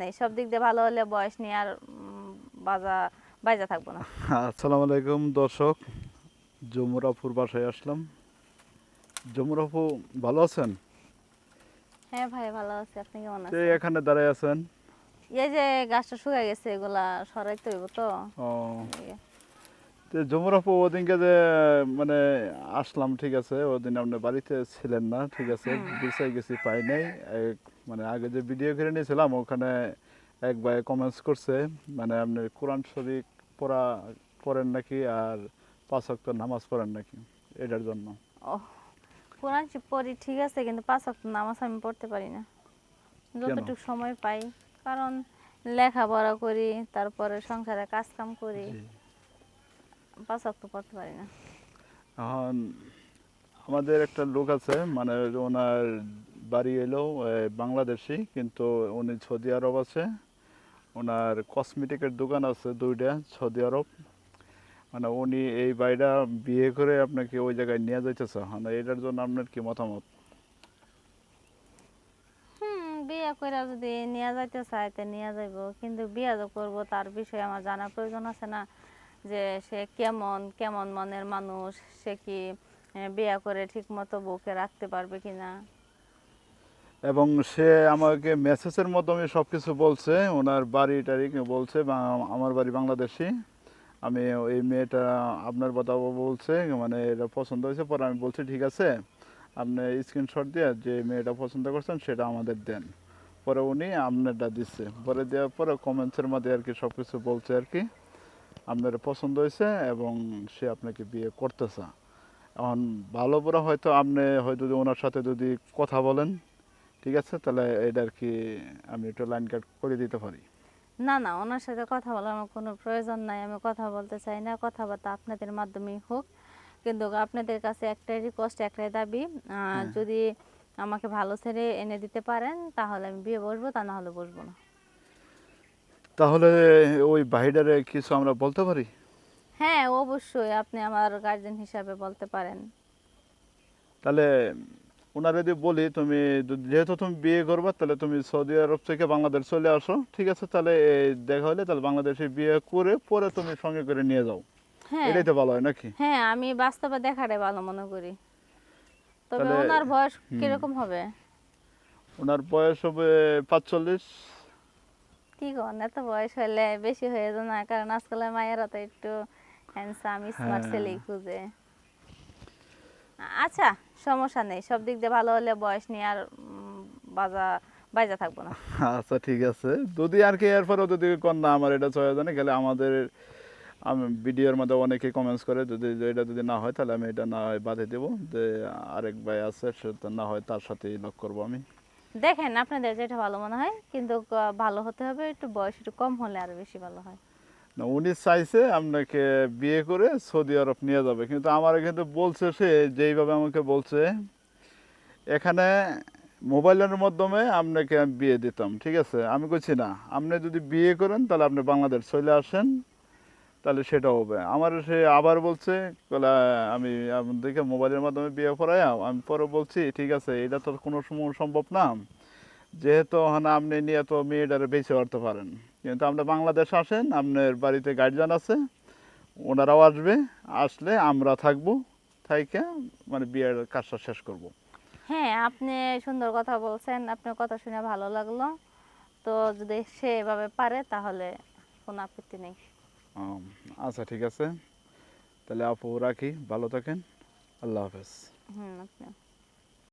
নেই সব দিক দিয়ে ভালো হলে বয়স নিয়ে আর বাজা বাইজা থাকব না। আসসালামু আলাইকুম দর্শক জমুরাপুর বাসায় আসলাম। জমুরাপু ভালো আছেন? হ্যাঁ ভাই ভালো আছি। আপনি কেমন আছেন? এখানে দাঁড়ায় আছেন? এই যে গাছটা শুকায় গেছে এগুলা সরাইতে হইব তো। ও। তো জমুরাপু ওদিনকে যে মানে আসলাম ঠিক আছে। ওদিন আপনার বাড়িতে ছিলেন না ঠিক আছে। বিষয় গেছি পাই নাই। মানে আগে যে ভিডিও করে নিয়েছিলাম ওখানে এক ভাই কমেন্টস করছে মানে আপনি কোরআন শরীফ পড়া পড়েন নাকি আর পাঁচ ওয়াক্ত নামাজ পড়েন নাকি? এটার জন্য। কোরআন শরীফ পড়ি ঠিক আছে কিন্তু পাঁচ ওয়াক্ত নামাজ আমি পড়তে পারি না। যতটুকু সময় পাই কারণ লেখাপড়া করি তারপরে সংসারে কাজ কাম করি পাঁচ ওয়াক্ত পড়তে পারি না। এখন আমাদের একটা লোক আছে মানে ওনার বাড়ি এলো বাংলাদেশি, কিন্তু উনি সৌদি আরব আছে। ওনার কসমেটিকের দোকান আছে দুইটা, সৌদি আরব। মানে উনি এই বাড়িটা বিয়ে করে আপনাকে ওই জায়গায় নিয়ে যাইতেছে। মানে এটার জন্য আপনার কি মতামত? বিয়ে করে যদি নিয়ে যাইতে চায়, তো নিয়ে যাইব। কিন্তু বিয়ে যে করব তার বিষয়ে আমার জানার প্রয়োজন আছে না, যে সে কেমন কেমন মনের মানুষ, সে কি বিয়ে করে ঠিক মতো বউকে রাখতে পারবে কিনা। এবং সে আমাকে মেসেজের মাধ্যমে সব কিছু বলছে, ওনার বাড়ি টাড়ি বলছে আমার বাড়ি বাংলাদেশি। আমি ওই মেয়েটা আপনার কথা বলছে মানে এটা পছন্দ হয়েছে, পরে আমি বলছি, ঠিক আছে, আপনি স্ক্রিনশট দিয়ে যে মেয়েটা পছন্দ করছেন, সেটা আমাদের দেন। পরে উনি আপনারটা দিচ্ছে। পরে দেওয়ার পরে কমেন্টসের মধ্যে আর কি সব কিছু বলছে আর কি, আপনার পছন্দ হয়েছে এবং সে আপনাকে বিয়ে করতেছে। এখন ভালো করে হয়তো আপনি হয়তো ওনার সাথে যদি কথা বলেন ঠিক আছে? তাহলে এটা আর কি আমি একটু লাইন কাট করে দিতে পারি। না না ওনার সাথে কথা বলার আমার কোনো প্রয়োজন নাই। আমি কথা বলতে চাই না কথাবার্তা আপনাদের মাধ্যমেই হোক। কিন্তু আপনাদের কাছে একটাই রিকোয়েস্ট একটাই দাবি হ্যাঁ। যদি আমাকে ভালো ছেড়ে এনে দিতে পারেন তাহলে আমি বিয়ে বসবো তা না হলে বসবো না। তাহলে ওই বাহিডারে কিছু আমরা বলতে পারি? হ্যাঁ অবশ্যই। আপনি আমার গার্জেন হিসাবে বলতে পারেন। তাহলে ওনারা যদি বলি তুমি যেহেতু তুমি বিয়ে করবা তাহলে তুমি সৌদি আরব থেকে বাংলাদেশ চলে আসো। ঠিক আছে তাহলে দেখা হলে তাহলে বাংলাদেশে বিয়ে করে পরে তুমি সঙ্গে করে নিয়ে যাও। হ্যাঁ। এটাই তো ভালো হয় নাকি? হ্যাঁ আমি বাস্তবে দেখাটাই ভালো মনে করি। তবে ওনার বয়স কীরকম হবে? ওনার বয়স হবে পাঁচচল্লিশ। কি করেন এত বয়স হলে বেশি হয়ে যায় না কারণ আজকালের মায়েরা তো একটু হ্যান্ডসাম স্মার্ট। ছেলেই খুঁজে। আচ্ছা সমস্যা নেই। সব দিক দিয়ে ভালো হলে বয়স নিয়ে আর বাজা বাইজা থাকব না। আচ্ছা ঠিক আছে। যদি আর কি এরপরেও যদি কন্যা আমার এটা চয়ে জানে গেলে আমাদের আমি ভিডিওর মধ্যে অনেকে কমেন্টস করে যদি এটা যদি না হয় তাহলে আমি এটা না হয় বাদে দেবো। যে আরেক ভাই আছে সে না হয় তার সাথেই লক করব আমি। দেখেন আপনাদের যেটা ভালো মনে হয় কিন্তু ভালো হতে হবে একটু বয়স একটু কম হলে আরও বেশি ভালো হয়। উনি চাইছে আপনাকে বিয়ে করে সৌদি আরব নিয়ে যাবে। কিন্তু আমার কিন্তু বলছে সে, যেইভাবে আমাকে বলছে, এখানে মোবাইলের মাধ্যমে আপনাকে আমি বিয়ে দিতাম, ঠিক আছে? আমি কইছি, না, আপনি যদি বিয়ে করেন তাহলে আপনি বাংলাদেশ চলে আসেন, তাহলে সেটা হবে। আমার সে আবার বলছে বলে আমি আপনাদেরকে মোবাইলের মাধ্যমে বিয়ে করাই আমি পরে বলছি, ঠিক আছে, এটা তো কোনো সময় সম্ভব না। যেহেতু আপনি নিয়ে তো মেয়েটারে বেঁচে করতে পারেন। কিন্তু আপনি বাংলাদেশ আসেন আপনার বাড়িতে গার্জিয়ান আছে ওনারাও আসবে আসলে আমরা থাকব থাইকে মানে বিয়ের কাজটা শেষ করব। হ্যাঁ আপনি সুন্দর কথা বলছেন আপনার কথা শুনে ভালো লাগল। তো যদি সে এভাবে পারে তাহলে কোনো আপত্তি নেই। আচ্ছা ঠিক আছে। তাহলে আপু রাখি ভালো থাকেন। আল্লাহ হাফেজ। হুম আপনি